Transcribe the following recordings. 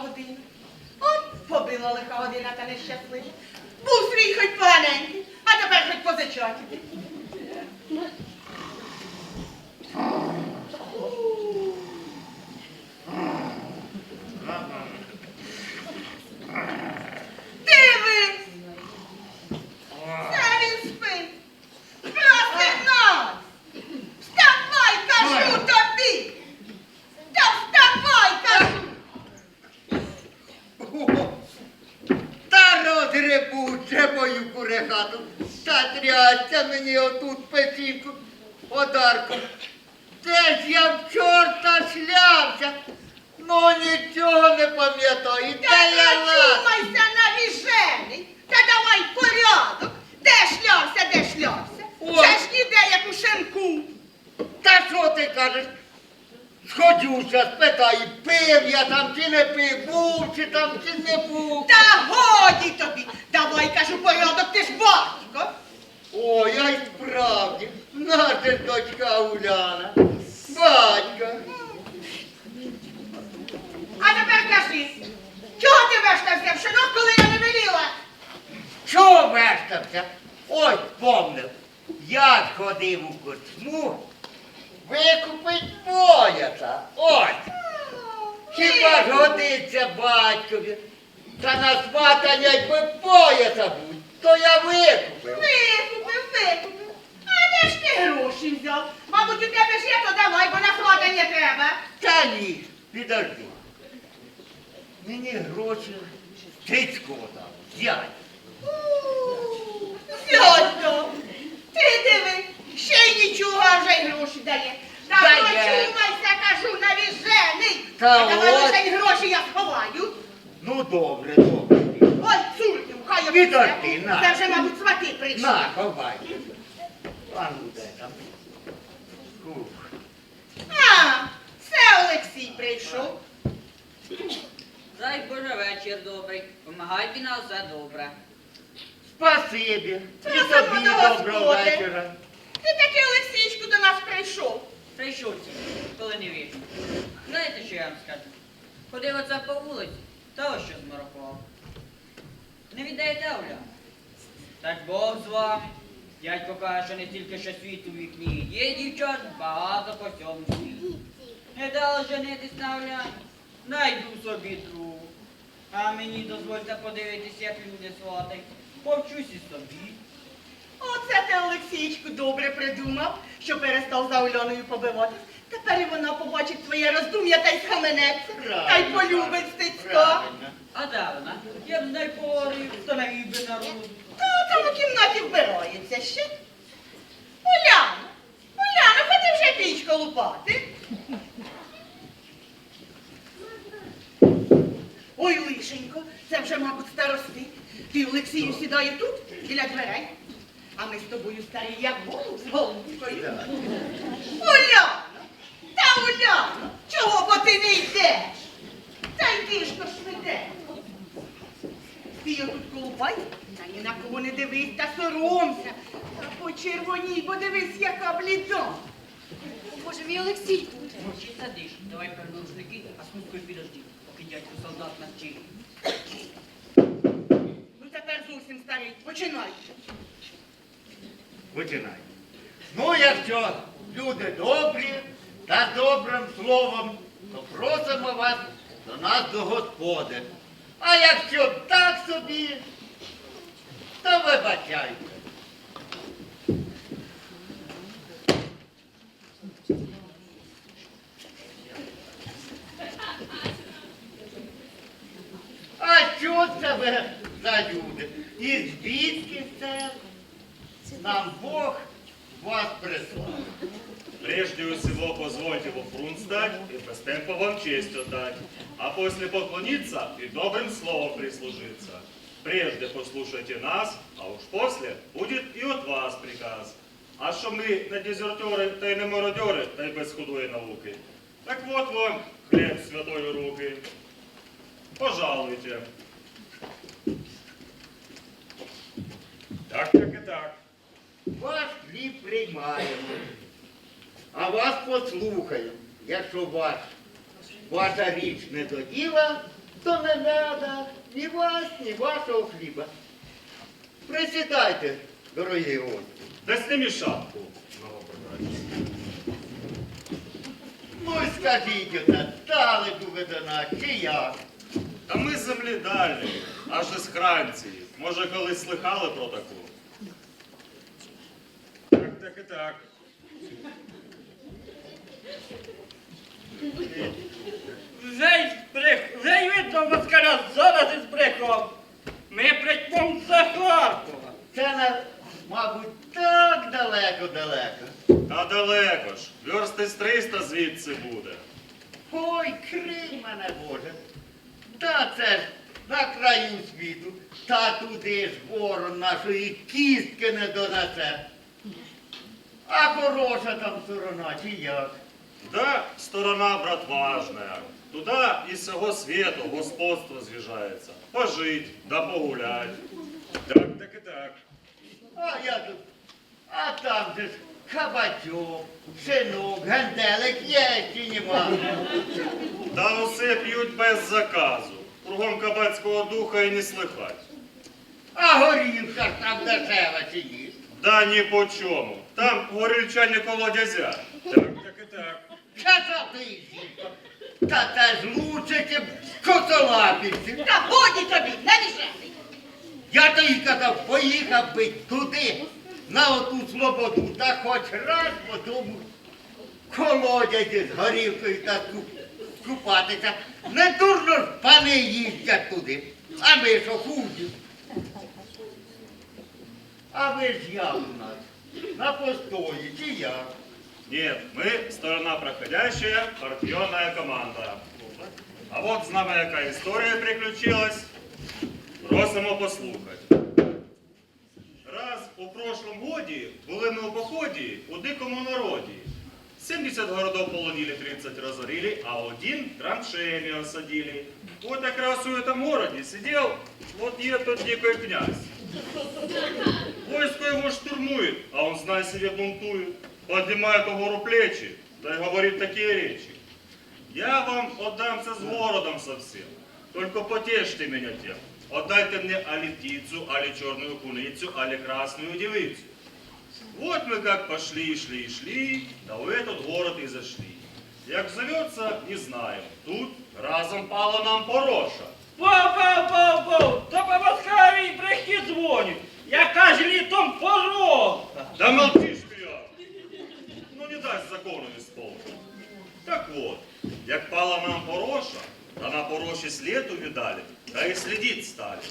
година? От побила лиха година та нещаслива. Був свій хоч поганенький, а тепер хоч позичати. Дивись! Це він спить! Просить нас! Вставай, кажу тобі! Та вставай, кажу! Та розгребуче мою та трясся мені отут печінку подарком. Де ж я в чорта шлявся? Ну нічого не пам'ятаю. Та Та я лад. начумайся навіжений! Та давай порядок! Де шлявся, де шлявся? Ой. Це ж ніде, як у шинку! Та що ти кажеш? Сходжуся, спитаю, пив я там чи не пив, був чи там чи не був. Та годі тобі! Давай, кажу, порядок, ти ж батько! О, я й справді, наша дочка Уляна, батька. А тепер кажи, чого ти вештався в шинок, коли я не веліла? Чого вештався? Ось помнив. Я ходив у корчму, викупить пояса. Ось. Хіба ж годиться батькові? Та на сватання якби пояса будь, то я викупив. Викупив, викупив. А де ж ти гроші взяв? Мабуть, у тебе ж є, то давай, бо на складення треба. Та ні, підожди. Мені гроші Тицько дав, зять. Зьотьо, ти диви, ще й нічого, а вже й гроші дає. Та прочумайся, кажу, навіжений. Та давай от. лише й гроші я сховаю. Ну добре, добре. Ой, цурки, хай я Підожди, на. Це вже, мабуть, свати прийшли. На, ховай. А ну де там? Ух. А, це Олексій прийшов. Дай Боже вечір добрий. Помагайте на все добре. Спасибі. Це І тобі до доброго господи. вечора. Ти таки Олексійчику до нас прийшов. Прийшов ці, коли не вірю. Знаєте, що я вам скажу? Ходив оце по вулиці, та що змарокував. Не віддаєте Оля? Так Бог з вами. Дядько каже, що не тільки що світ у вікні. Є дівчат багато по всьому світі. Не дали женитись на Оля. Найду собі другу. А мені дозвольте подивитись, як люди сватають. Повчусь і собі. Оце ти, Олексійчику, добре придумав, що перестав за Ольоною побиватись. Тепер і вона побачить твоє роздум'я та й схаменеться, та й полюбить стецька. А де вона? Я б не порив, то навів би народу. Та там у кімнаті вбирається ще. Уляна, Уляна, ходи вже пічку лупати. Ой, лишенько, це вже, мабуть, старости. Ти, Олексію, сідає тут, біля дверей. А ми з тобою старі, як голуб з голубкою. Так. Чого бо ти не йдеш? Та йди ж то швиденько. Ти тут колупай, та ні на кого не дивись та соромся. Та почервоній, бо дивись, яка бліда. Боже мій Олексій. Мовчи давай переношники, а з мускою підожди, поки дядько солдат навчив. Ну тепер зовсім старий, починай. Починай. Ну, якщо люди добрі та добрим словом, то просимо вас до нас до Господи. А якщо так собі, то вибачайте. А що це ви за люди? І звідки це? Нам Бог вас прислав. Прежде всего позвольте во фрунт стать и темпа вам честь отдать, а после поклониться и добрым словом прислужиться. Прежде послушайте нас, а уж после будет и от вас приказ. А що ми не дезертери та й не мародьори, та й без худої науки. Так вот вам хліб святої руки. Пожалуйте. Так, так і так. Ваш хліб приймаємо. А вас послухаємо. Якщо ваш, ваша річ не до діла, то не треба ні вас, ні вашого хліба. Присідайте, дорогі гості. Да сними шапку. Ну і скажіть оце, далеко ви до нас, чи як? Та ми з землі дальні, аж із Франції. Може, колись слихали про таку? Так, і так. Вже й видно москаля зараз із брехом. Ми прийдемо за Харкова. Це, на- мабуть, так далеко-далеко. Та далеко ж. Версти з 300 звідси буде. Ой, крий мене, Боже. Та це ж на краю світу, та туди ж ворон нашої кістки не донесе. А хороша там сторона, чи як? Да, сторона, брат, важная. Туда із всього світу господство з'їжджається. Пожить, да погулять. Так, так і так. А я тут. А там же ж кабачок, шинок, генделик є чи нема. Та усе п'ють без заказу. Кругом кабацького духа і не слихать. А горілка ж там дешева чи ні. Да ні по чому. Там горільчані колодязя. Так, так і так. Часа ти жінка. Та те ж лучше, чим косолапівці. Та годі тобі, не мішай. Я тобі казав, поїхав би туди, на оту слободу, та хоч раз по тому колодязі з горілкою та скупатися. Не дурно ж пани їздять туди, а ми що худі. А ви ж як у нас? На постої, чи як? Нет, мы сторона проходящая, партийная команда. А вот з нами яка історія приключилась. Просимо послухати. Раз у прошлом годі були ми у поході у дикому народі. 70 городов полонили, 30 разорили, а один траншеями осадили. Вот как раз у этом городе сидел вот этот дикий князь. Войско его штурмует, а он, знай себе, бунтует. Поднимает гору плечи, да и говорит такие речи. Я вам отдамся с городом совсем, только потешьте меня тем. Отдайте мне али птицу, али черную куницу, али красную девицу. Вот мы как пошли, шли, шли, да в этот город и зашли. Як зовется, не знаем. Тут разом пала нам пороша. Вов, то по москалій брехні дзвонять. Яка ж літом порога. Да молчишь, вперед! Ну не дасть закону исполнить. Так вот, як пала нам пороша, а на пороші слід увидали, да и следить стали.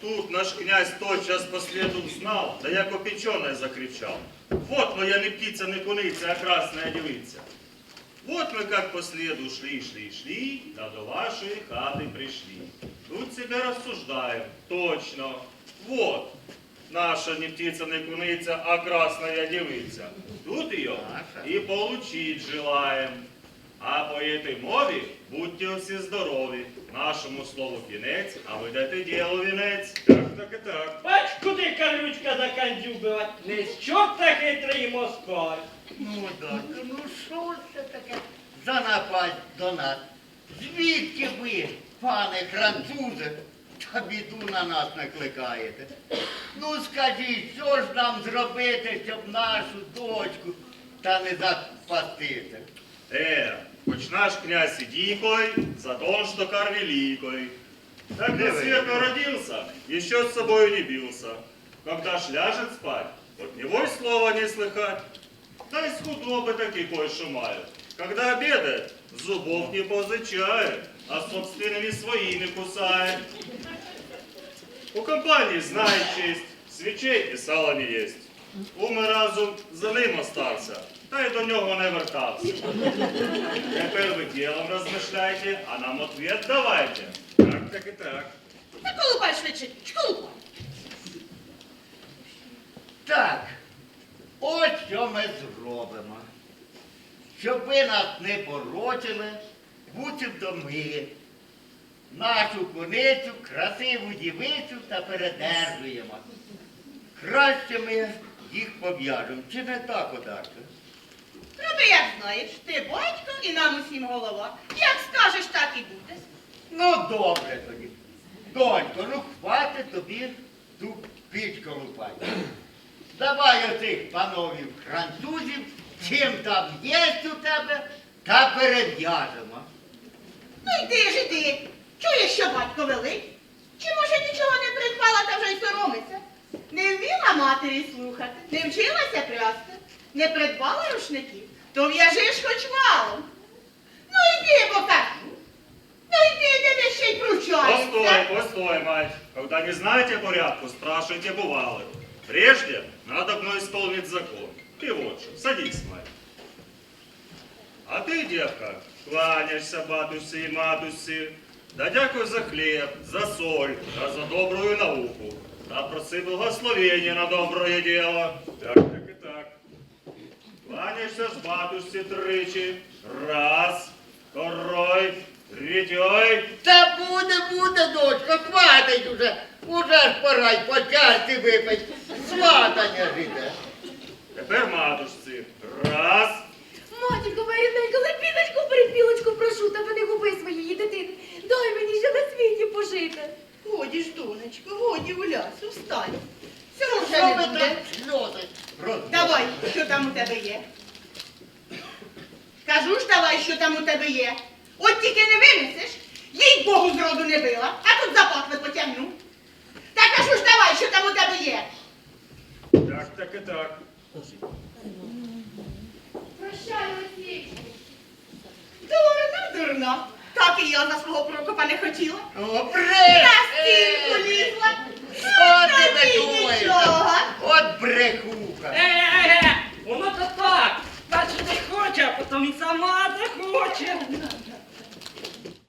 Тут наш князь тотчас по следу знал, да як опеченый закричал. Вот моя не птица, не куниця, а красная девица. Вот мы как по следу шли, шли, шли, да до вашей хаты пришли. Тут себя рассуждаем, точно. Вот, наша не птица, не куниця, а красная девица. Тут ее и получить желаем. А по этой мове будьте всі здорові. Нашому слову кінець, а ви дайте ділу вінець. Так, так і так. Бач, куди карлючка закандюбила. Не з чорта хитрий москаль. Ну, дочко, ну що це таке за напасть до нас? Звідки ви, пане французе, та біду на нас накликаєте? Ну скажіть, що ж нам зробити, щоб нашу дочку та не запастити? Э, хоть наш князь и дикой, за то, что кар великой. Так на Давай. свет родился, еще с собой не бился. Когда ж ляжет спать, от него и слова не слыхать. Да из худобы таки кое-что мает. Когда обедает, зубов не позычает, а собственными своими кусает. У компании знает честь, свечей и сала не есть. Ум і разум за ним остався, та й до нього не вертався. Тепер ви ділом розмишляйте, а нам ответ давайте. Так, так і так. Та колупай швидше, колупай. Так, ось що ми зробимо. Щоб ви нас не порочили, буцімто ми нашу куницю, красиву дівицю та передержуємо. Краще ми їх пов'яжемо. Чи не так, Одарка? Роби, як знаєш, ти батько і нам усім голова. Як скажеш, так і буде. Ну, добре тоді. Донько, ну хватить тобі ту пічку лупати. Давай оцих пановів французів, чим там є у тебе, та перев'яжемо. Ну йди ж іди. Чуєш, що батько велить? Чи може нічого не придбала та вже й соромиться? Не вміла матері слухати, не вчилася прясти, не придбала рушників, то в'яжи ж хоч валом. Ну йди, бо кажу. Ну йди, де ти ще й Постой, пручаєшся. постой, мать. Когда не знаете порядку, спрашивайте бывалых. Прежде надо мной исполнить закон. И вот что, садись, мать. А ты, девка, кланяешься батусі і матусі. Да дякую за хліб, за соль, та за добрую науку. Та проси благословення на доброе дело. Так, так і так. Кланяешься ж батусі тричі. Раз, второй, третій. Та буде, буде, дочка, хватить уже. Уже ж пора й по чарці випить. Сватання ж іде. Тепер матушці. Раз. Матінко, моя рідненька, лепіночку, перепілочку прошу, тебе не губи своєї дитини. Дай мені ще на світі пожити. Годі ж, донечко, годі гулясу, встань. Цього вже не буде. сльози? Давай, що там у тебе є? Кажу ж, давай, що там у тебе є. От тільки не винесеш, їй Богу зроду не била, а тут запахли потягну. Та кажу ж, давай, що там у тебе є. Так, так і так. Прощай, Олексійчику. Дурна, дурна. Так і я за свого Прокопа не хотіла. О, На стінку лізла. Що ти не думаєш. От брехуха. Е-е-е, воно то так. Перше не хоче, а потім сама захоче.